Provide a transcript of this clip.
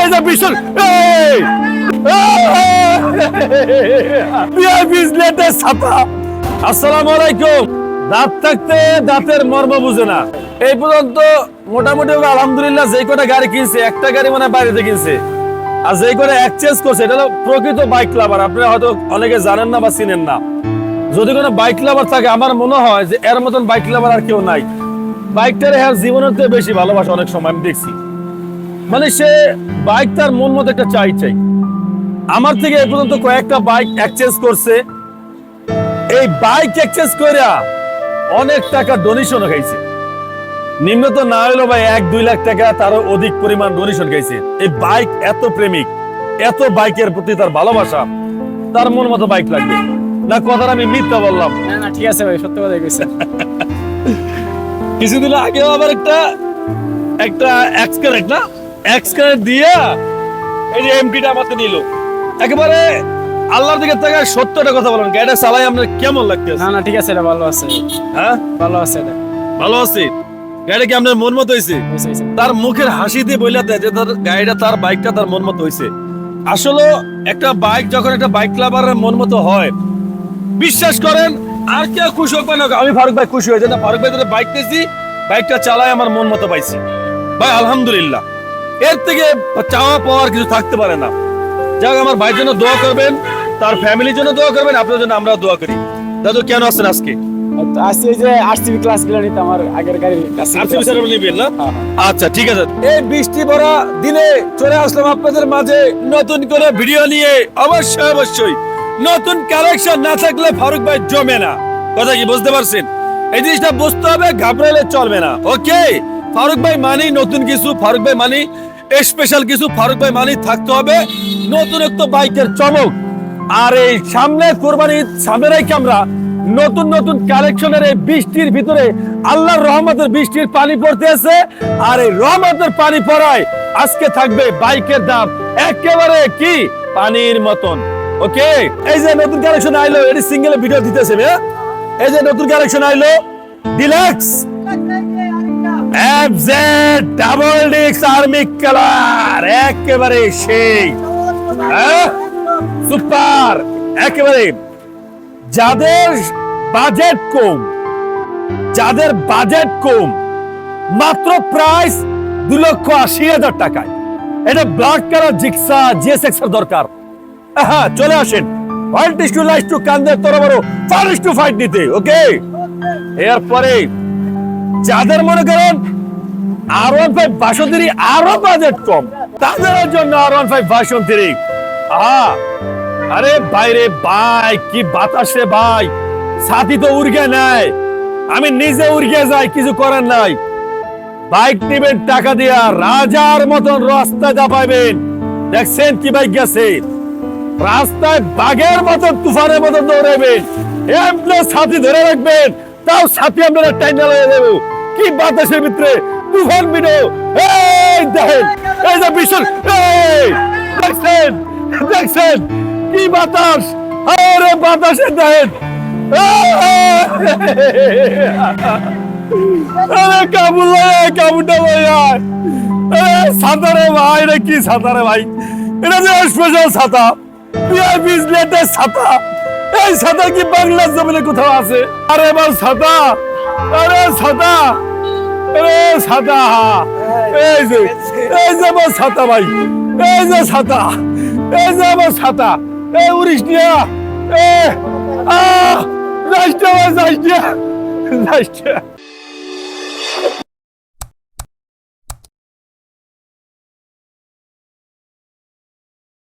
এই যে বিশাল এই ভিআইপিস লেটেস্ট ছাতা আসসালামু আলাইকুম দাঁত থাকতে দাঁতের মর্ম বুঝে না। এই পর্যন্ত মোটামুটি আলহামদুলিল্লাহ যেই কটা গাড়ি কিনছে, একটা গাড়ি মানে বাইরেতে কিনছে। আর যেই করে এক্সচেঞ্জ করছে, এটা হলো প্রকৃত বাইক লাভার আপনারা হয়তো অনেকে জানেন না বা চিনেন না। যদি কোনো বাইক লাভার থাকে, আমার মনে হয় যে এর মতন বাইক লাভার আর কেউ নাই। বাইকটার এর জীবনের বেশি ভালোবাসা অনেক সময় আমি দেখছি। মানে সে বাইক তার মন মতো একটা চাই চাই। আমার থেকে এই পর্যন্ত কয়েকটা বাইক এক্সচেঞ্জ করছে। এই বাইক এক্সচেঞ্জ করে অনেক টাকা ডোনেশন খাইছে। নিম্নত না হইল ভাই এক দুই লাখ টাকা তারও অধিক পরিমাণ ডোনেশন খাইছে। এই বাইক এত প্রেমিক এত বাইকের প্রতি তার ভালোবাসা তার মন মতো বাইক লাগবে। না কথাটা আমি মিথ্যা বললাম। না না ঠিক আছে ভাই সত্য কথা কইছেন। কিছুদিন আগে আবার একটা একটা এক্সকারেট না? দিয়ে এই যে এমপিটা আমাকে একেবারে আল্লাহর দিকে থেকে সত্যটা কথা বলেন। গাড়িটা চালাই আপনার কেমন লাগতেছে? না না ঠিক আছে এটা ভালো আছে। হ্যাঁ? ভালো আছে এটা ভালো আছে। গাড়িটা কি আপনার মন মতো হয়েছে। তার মুখের হাসি দিয়ে বইলা দেয় যে তার গাড়িটা তার বাইকটা তার মন মতো হয়েছে। আসলে একটা বাইক যখন একটা বাইক লাভারের মন মতো হয় বিশ্বাস করেন আর কেউ খুশি হোক না আমি ফারুক ভাই খুশি হয়েছে। না ফারুক ভাই বাইক নিয়েছি বাইকটা চালাই আমার মন মতো পাইছি। ভাই আলহামদুলিল্লাহ। এর থেকে চাওয়া পাওয়ার কিছু থাকতে পারে না। যাই হোক, আমার ভাইয়ের জন্য দোয়া করবেন তার ফ্যামিলির জন্য দোয়া করবেন আপনার জন্য আমরা দোয়া করি। দাদু কেন আসছেন আজকে? আজকে যে আরসিবি ক্লাসগুলো নিতে আমার আগের গাড়ি আরসি বিচার নিবেন না? হ্যাঁ, হ্যাঁ। আচ্ছা ঠিক আছে। এই বৃষ্টি ভরা দিনে চলে আসলাম আপনাদের মাঝে নতুন করে ভিডিও নিয়ে। অবশ্যই অবশ্যই। নতুন কালেকশন না থাকলে ফারুক ভাই জমে না। কথা কি বুঝতে পারছেন? এই জিনিসটা বুঝতে হবে ঘাবড়ালে চলবে না। ওকে ফারুক ভাই মানি নতুন কিছু ফারুক ভাই মানি স্পেশাল কিছু ফারুক ভাই মানি থাকতে হবে। নতুন একটা বাইকের চমক। আর এই সামনে কোরবানি ঈদ আমরা নতুন নতুন কালেকশনের এই বৃষ্টির ভিতরে আল্লাহর রহমতের বৃষ্টির পানি পড়তে আছে। আর এই রহমতের পানি পড়ায় আজকে থাকবে বাইকের দাম একেবারে কি? পানির মতন। ওকে এই যে নতুন কালেকশন আইলো, এটি সিঙ্গেল ভিডিও দিতেছে? এই যে নতুন কালেকশন আইলো ডিলাক্স এফজেড ডাবল ডিক্স আর্মি কালার একেবারে সেই। হ্যাঁ? সুপার একেবারে। যাদের বাজেট কম, যাদের বাজেট কম, মাত্র প্রাইস দু লক্ষ আশি হাজার টাকায়। এটা ব্ল্যাক কালার জিক্সা জিএসএক্স এর দরকার। হ্যাঁ চলে আসেন। হোয়াইট টু লাইস টু কান্দের তোর বড় টু ফাইট নিতে ওকে এরপরে যাদের মনে করেন আর ওয়ান ফাইভ বাসন্তীর আরও বাজেট কম। তাদের জন্য আর ওয়ান ফাইভ বাসন্তীর আহা, আরে বাইরে ভাই কি বাতাসে ভাই। সাথী তো উড়গে নেয়। আমি নিজে উড়গে যাই, কিছু করার নাই। বাইক নিবেন, টাকা দিয়া রাজার মতন রাস্তা চাপাইবেন দেখছেন কি বাইক গেছে? রাস্তায় বাঘের মতন, তুফানের মতন দৌড়াইবেন। এমনি সাথী ধরে রাখবেন, তাও সাথী আপনারা টাইনা লাগিয়ে দেবো কি বাতাসের ভিতরে? তুফান বিনো এই দেখেন, এই যে ভীষণ এই দেখছেন দেখছেন, কি বাতাস? আরে বাতাসে দেখেন। আরে কাবুল ভাই কাবুলটা ভাই সাঁতারে ভাই রে কি সাঁতারে ভাই? এটা যে স্পেশাল ছাতা পিআইপিস লেটেস্ট ছাতা এই ছাতা কি বাংলার জমিনে কোথাও আছে? আরে এবার ছাতা আরে ছাতা ছাতা এই যে এই যে আমার ছাতা ভাই এই যে ছাতা এই যে আমার ছাতা এই উড়িস নিয়া এ আহ যাইতে যাইতে। যাইতে।